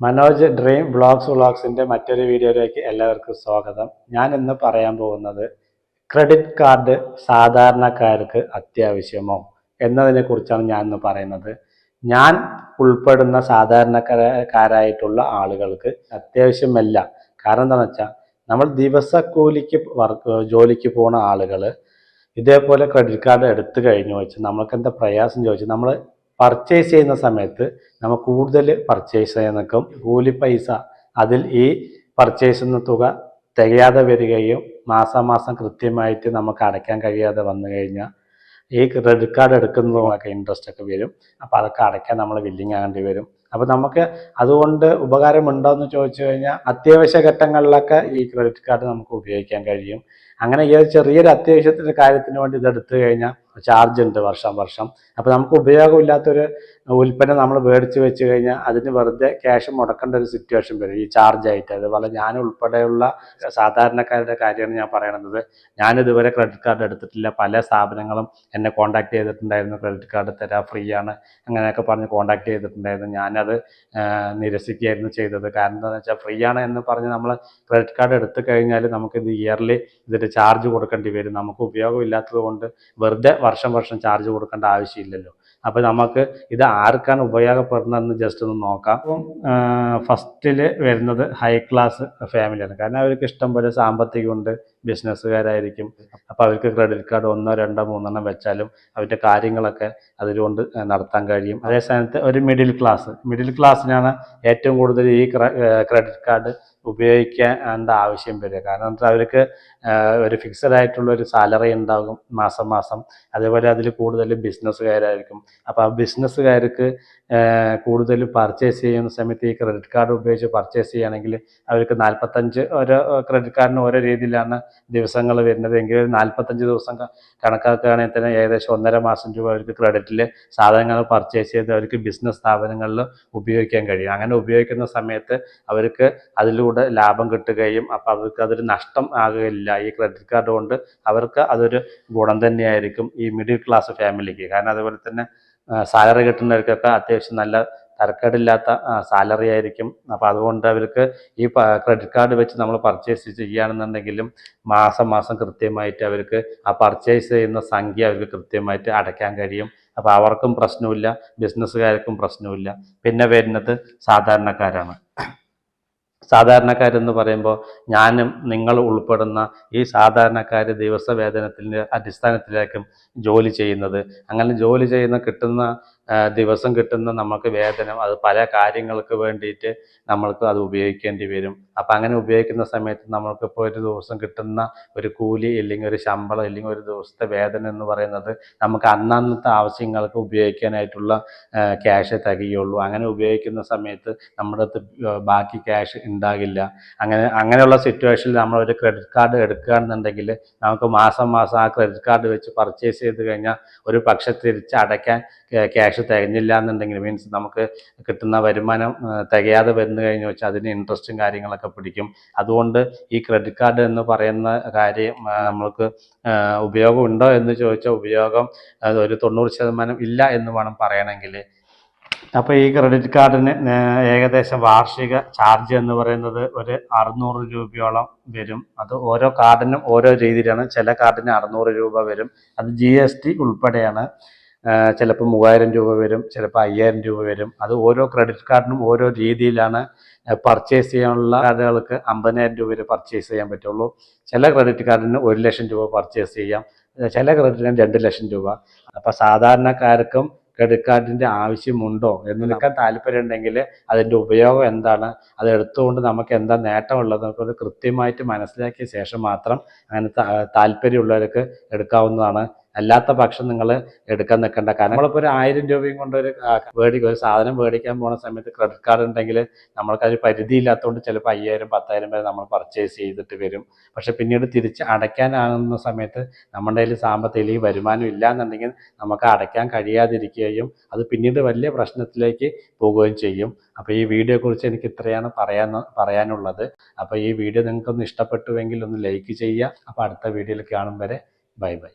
Manoj dream vlogs വ്ളോഗ്സിന്റെ മറ്റൊരു വീഡിയോയിലേക്ക് എല്ലാവർക്കും സ്വാഗതം. ഞാൻ ഇന്ന് പറയാൻ പോകുന്നത് ക്രെഡിറ്റ് കാർഡ് സാധാരണക്കാർക്ക് അത്യാവശ്യമോ എന്നതിനെ കുറിച്ചാണ് ഞാൻ ഇന്ന് പറയുന്നത്. ഞാൻ ഉൾപ്പെടുന്ന സാധാരണക്കാരായിട്ടുള്ള ആളുകൾക്ക് അത്യാവശ്യമല്ല. കാരണം എന്താണെന്ന് വെച്ചാൽ നമ്മൾ ദിവസക്കൂലിക്ക് വർക്ക് ജോലിക്ക് പോകുന്ന ആളുകൾ ഇതേപോലെ ക്രെഡിറ്റ് കാർഡ് എടുത്തു കഴിഞ്ഞു വെച്ച് നമ്മൾക്ക് എന്താ പ്രയാസം ചോദിച്ചു നമ്മൾ പർച്ചേസ് ചെയ്യുന്ന സമയത്ത് നമ്മൾ കൂടുതൽ പർച്ചേസ് ചെയ്യാൻ നിൽക്കും കൂലി പൈസ അതിൽ ഈ പർച്ചേസ് എന്ന തുക തികയാതെ വരികയും മാസാമാസം കൃത്യമായിട്ട് നമുക്ക് അടയ്ക്കാൻ കഴിയാതെ വന്നു കഴിഞ്ഞാൽ ഈ ക്രെഡിറ്റ് കാർഡ് എടുക്കുന്നതുമൊക്കെ ഇൻട്രസ്റ്റ് ഒക്കെ വരും. അപ്പോൾ അതൊക്കെ അടയ്ക്കാൻ നമ്മൾ വില്ലിങ് ആകേണ്ടി വരും. അപ്പോൾ നമുക്ക് അതുകൊണ്ട് ഉപകാരമുണ്ടോ എന്ന് ചോദിച്ചു കഴിഞ്ഞാൽ അത്യാവശ്യ ഘട്ടങ്ങളിലൊക്കെ ഈ ക്രെഡിറ്റ് കാർഡ് നമുക്ക് ഉപയോഗിക്കാൻ കഴിയും. അങ്ങനെ ഈ ചെറിയൊരു അത്യാവശ്യത്തിന്റെ കാര്യത്തിന് വേണ്ടി ഇതെടുത്തു കഴിഞ്ഞാൽ ചാർജ് ഉണ്ട് വർഷം വർഷം. അപ്പോൾ നമുക്ക് ഉപയോഗമില്ലാത്തൊരു ഉൽപ്പന്നം നമ്മൾ മേടിച്ച് വെച്ച് കഴിഞ്ഞാൽ അതിന് വെറുതെ ക്യാഷ് മുടക്കേണ്ട ഒരു സിറ്റുവേഷൻ വരും. ഈ ചാർജ് ആയിട്ട്. അതുപോലെ ഞാൻ ഉൾപ്പെടെയുള്ള സാധാരണക്കാരുടെ കാര്യമാണ് ഞാൻ പറയണത്. ഞാൻ ഇതുവരെ ക്രെഡിറ്റ് കാർഡ് എടുത്തിട്ടില്ല. പല സ്ഥാപനങ്ങളും എന്നെ കോൺടാക്ട് ചെയ്തിട്ടുണ്ടായിരുന്നു. ക്രെഡിറ്റ് കാർഡ് തരാം ഫ്രീ ആണ് അങ്ങനെയൊക്കെ പറഞ്ഞ് കോൺടാക്ട് ചെയ്തിട്ടുണ്ടായിരുന്നു. ഞാനത് നിരസിക്കുകയായിരുന്നു ചെയ്തത്. കാരണം എന്താണെന്ന് വെച്ചാൽ ഫ്രീ ആണ് എന്ന് പറഞ്ഞ് നമ്മൾ ക്രെഡിറ്റ് കാർഡ് എടുത്തു കഴിഞ്ഞാൽ നമുക്കിത് ഇയർലി ഇതിന്റെ ചാർജ് കൊടുക്കേണ്ടി വരും. നമുക്ക് ഉപയോഗമില്ലാത്തത് കൊണ്ട് വെറുതെ വർഷം വർഷം ചാർജ് കൊടുക്കേണ്ട ആവശ്യമില്ലല്ലോ. അപ്പോൾ നമുക്ക് ഇത് ആർക്കാണ് ഉപയോഗപ്പെടുന്നതെന്ന് ജസ്റ്റ് ഒന്ന് നോക്കാം. അപ്പം ഫസ്റ്റിൽ വരുന്നത് ഹൈ ക്ലാസ് ഫാമിലിയാണ് കാരണം അവർക്ക് ഇഷ്ടം പോലെ സാമ്പത്തികമുണ്ട്. ബിസിനസ്സുകാരായിരിക്കും. അപ്പോൾ അവർക്ക് ക്രെഡിറ്റ് കാർഡ് ഒന്നോ രണ്ടോ മൂന്നെണ്ണം വെച്ചാലും അവരുടെ കാര്യങ്ങളൊക്കെ അതിലുകൊണ്ട് നടത്താൻ കഴിയും. അതേ സ്ഥാനത്ത് ഒരു മിഡിൽ ക്ലാസ് മിഡിൽ ക്ലാസ്സിനാണ് ഏറ്റവും കൂടുതൽ ഈ ക്രെഡിറ്റ് കാർഡ് ഉപയോഗിക്കേണ്ട ആവശ്യം വരിക. കാരണം അവർക്ക് ഒരു ഫിക്സഡ് ആയിട്ടുള്ള ഒരു സാലറി ഉണ്ടാകും മാസം മാസം. അതേപോലെ അതിൽ കൂടുതൽ ബിസിനസ്സുകാരായിരിക്കും. അപ്പോൾ ആ ബിസിനസ്സുകാർക്ക് കൂടുതൽ പർച്ചേസ് ചെയ്യുന്ന സമയത്ത് ഈ ക്രെഡിറ്റ് കാർഡ് ഉപയോഗിച്ച് പർച്ചേസ് ചെയ്യുകയാണെങ്കിൽ അവർക്ക് നാൽപ്പത്തഞ്ച് ഓരോ ക്രെഡിറ്റ് കാർഡിന് ഓരോ രീതിയിലാണ് ദിവസങ്ങൾ വരുന്നത്. എങ്കിൽ ഒരു നാൽപ്പത്തഞ്ച് ദിവസം കണക്കാക്കുകയാണെങ്കിൽ തന്നെ ഏകദേശം ഒന്നര മാസം രൂപ അവർക്ക് ക്രെഡിറ്റിൽ സാധനങ്ങൾ പർച്ചേസ് ചെയ്ത് അവർക്ക് ബിസിനസ് സ്ഥാപനങ്ങളിൽ ഉപയോഗിക്കാൻ കഴിയും. അങ്ങനെ ഉപയോഗിക്കുന്ന സമയത്ത് അവർക്ക് അതിലൂടെ ലാഭം കിട്ടുകയും അപ്പം അവർക്ക് അതൊരു നഷ്ടം ആകുകയില്ല. ഈ ക്രെഡിറ്റ് കാർഡ് കൊണ്ട് അവർക്ക് അതൊരു ഗുണം തന്നെയായിരിക്കും ഈ മിഡിൽ ക്ലാസ് ഫാമിലിക്ക് കാരണം അതുപോലെ തന്നെ സാലറി കിട്ടുന്നവർക്കൊക്കെ അത്യാവശ്യം നല്ല തരക്കേടില്ലാത്ത സാലറി ആയിരിക്കും. അപ്പോൾ അതുകൊണ്ട് അവർക്ക് ഈ ക്രെഡിറ്റ് കാർഡ് വെച്ച് നമ്മൾ പർച്ചേസ് ചെയ്യുകയാണെന്നുണ്ടെങ്കിലും മാസം മാസം കൃത്യമായിട്ട് അവർക്ക് ആ പർച്ചേസ് ചെയ്യുന്ന സംഖ്യ അവർക്ക് കൃത്യമായിട്ട് അടയ്ക്കാൻ കഴിയും. അപ്പോൾ അവർക്കും പ്രശ്നമില്ല ബിസിനസ്സുകാർക്കും പ്രശ്നമില്ല. പിന്നെ വരുന്നത് സാധാരണക്കാരാണ്. സാധാരണക്കാരെന്ന് പറയുമ്പോൾ ഞാനും നിങ്ങൾ ഉൾപ്പെടുന്ന ഈ സാധാരണക്കാർ ദിവസ വേതനത്തിന്റെ അടിസ്ഥാനത്തിലേക്കും ജോലി ചെയ്യുന്നത്. അങ്ങനെ ജോലി ചെയ്യുന്ന കിട്ടുന്ന ദിവസം കിട്ടുന്ന നമുക്ക് വേതനം അത് പല കാര്യങ്ങൾക്ക് വേണ്ടിയിട്ട് നമ്മൾക്ക് അത് ഉപയോഗിക്കേണ്ടി വരും. അപ്പം അങ്ങനെ ഉപയോഗിക്കുന്ന സമയത്ത് നമ്മൾക്കിപ്പോൾ ഒരു ദിവസം കിട്ടുന്ന ഒരു കൂലി ഇല്ലെങ്കിൽ ഒരു ശമ്പളം ഇല്ലെങ്കിൽ ഒരു ദിവസത്തെ വേതനം എന്ന് പറയുന്നത് നമുക്ക് അന്നന്നത്തെ ആവശ്യങ്ങൾക്ക് ഉപയോഗിക്കാനായിട്ടുള്ള ക്യാഷ് തികയുള്ളൂ. അങ്ങനെ ഉപയോഗിക്കുന്ന സമയത്ത് നമ്മുടെ അടുത്ത് ബാക്കി ക്യാഷ് ഉണ്ടാകില്ല. അങ്ങനെ അങ്ങനെയുള്ള സിറ്റുവേഷനിൽ നമ്മൾ ഒരു ക്രെഡിറ്റ് കാർഡ് എടുക്കുകയാണെന്നുണ്ടെങ്കിൽ നമുക്ക് മാസം മാസം ആ ക്രെഡിറ്റ് കാർഡ് വെച്ച് പർച്ചേസ് ചെയ്ത് കഴിഞ്ഞാൽ ഒരു പക്ഷെ തിരിച്ച് അടയ്ക്കാൻ ക്യാഷ് തികഞ്ഞില്ല എന്നുണ്ടെങ്കിൽ മീൻസ് നമുക്ക് കിട്ടുന്ന വരുമാനം തികയാതെ വരുന്നു കഴിഞ്ഞു വെച്ചാൽ അതിന് ഇൻട്രസ്റ്റും കാര്യങ്ങളൊക്കെ പിടിക്കും. അതുകൊണ്ട് ഈ ക്രെഡിറ്റ് കാർഡ് എന്ന് പറയുന്ന കാര്യം നമ്മൾക്ക് ഉപയോഗമുണ്ടോ എന്ന് ചോദിച്ചാൽ ഉപയോഗം ഒരു തൊണ്ണൂറ് ശതമാനം ഇല്ല എന്ന് വേണം പറയണമെങ്കിൽ. അപ്പോൾ ഈ ക്രെഡിറ്റ് കാർഡിന് ഏകദേശം വാർഷിക ചാർജ് എന്ന് പറയുന്നത് ഒരു അറുന്നൂറ് രൂപയോളം വരും. അത് ഓരോ കാർഡിനും ഓരോ രീതിയിലാണ്. ചില കാർഡിന് അറുന്നൂറ് രൂപ വരും. അത് ജി ഉൾപ്പെടെയാണ്. ചിലപ്പോൾ മൂവായിരം രൂപ വരും ചിലപ്പോൾ അയ്യായിരം രൂപ വരും. അത് ഓരോ ക്രെഡിറ്റ് കാർഡിനും ഓരോ രീതിയിലാണ് പർച്ചേസ് ചെയ്യാനുള്ള കാർഡുകൾക്ക് അമ്പതിനായിരം രൂപ വരെ പർച്ചേസ് ചെയ്യാൻ പറ്റുള്ളൂ. ചില ക്രെഡിറ്റ് കാർഡിന് ഒരു ലക്ഷം രൂപ പർച്ചേസ് ചെയ്യാം ചില ക്രെഡിറ്റ് കാർഡിന് രണ്ട് ലക്ഷം രൂപ. അപ്പോൾ സാധാരണക്കാർക്കും ക്രെഡിറ്റ് കാർഡിന്റെ ആവശ്യമുണ്ടോ എന്ന് നിൽക്കാൻ താല്പര്യം ഉണ്ടെങ്കിൽ അതിന്റെ ഉപയോഗം എന്താണ് അത് എടുത്തുകൊണ്ട് നമുക്ക് എന്താ നേട്ടമുള്ളത് അത് കൃത്യമായിട്ട് മനസ്സിലാക്കിയ ശേഷം മാത്രം അങ്ങനെ താല്പര്യമുള്ളവർക്ക് എടുക്കാവുന്നതാണ്. അല്ലാത്ത പക്ഷം നിങ്ങൾ എടുക്കാൻ നിൽക്കേണ്ട. കാരണം നമ്മളിപ്പോൾ ഒരു ആയിരം രൂപയും കൊണ്ട് ഒരു മേടിക്കും ഒരു സാധനം മേടിക്കാൻ പോകുന്ന സമയത്ത് ക്രെഡിറ്റ് കാർഡ് ഉണ്ടെങ്കിൽ നമ്മൾക്ക് അതിന് പരിധി ഇല്ലാത്തതുകൊണ്ട് ചിലപ്പോൾ അയ്യായിരം പത്തായിരം വരെ നമ്മൾ പർച്ചേസ് ചെയ്തിട്ട് വരും. പക്ഷെ പിന്നീട് തിരിച്ച് അടയ്ക്കാനാകുന്ന സമയത്ത് നമ്മുടെ കയ്യിൽ സാമ്പത്തിക വരുമാനം ഇല്ല എന്നുണ്ടെങ്കിൽ നമുക്ക് അടയ്ക്കാൻ കഴിയാതിരിക്കുകയും അത് പിന്നീട് വലിയ പ്രശ്നത്തിലേക്ക് പോവുകയും ചെയ്യും. അപ്പോൾ ഈ വീഡിയോയെക്കുറിച്ച് എനിക്ക് ഇത്രയാണ് പറയാൻ പറയാനുള്ളത്. അപ്പോൾ ഈ വീഡിയോ നിങ്ങൾക്കൊന്ന് ഇഷ്ടപ്പെട്ടുവെങ്കിൽ ഒന്ന് ലൈക്ക് ചെയ്യുക. അപ്പോൾ അടുത്ത വീഡിയോയിൽ കാണും വരെ. Bye bye.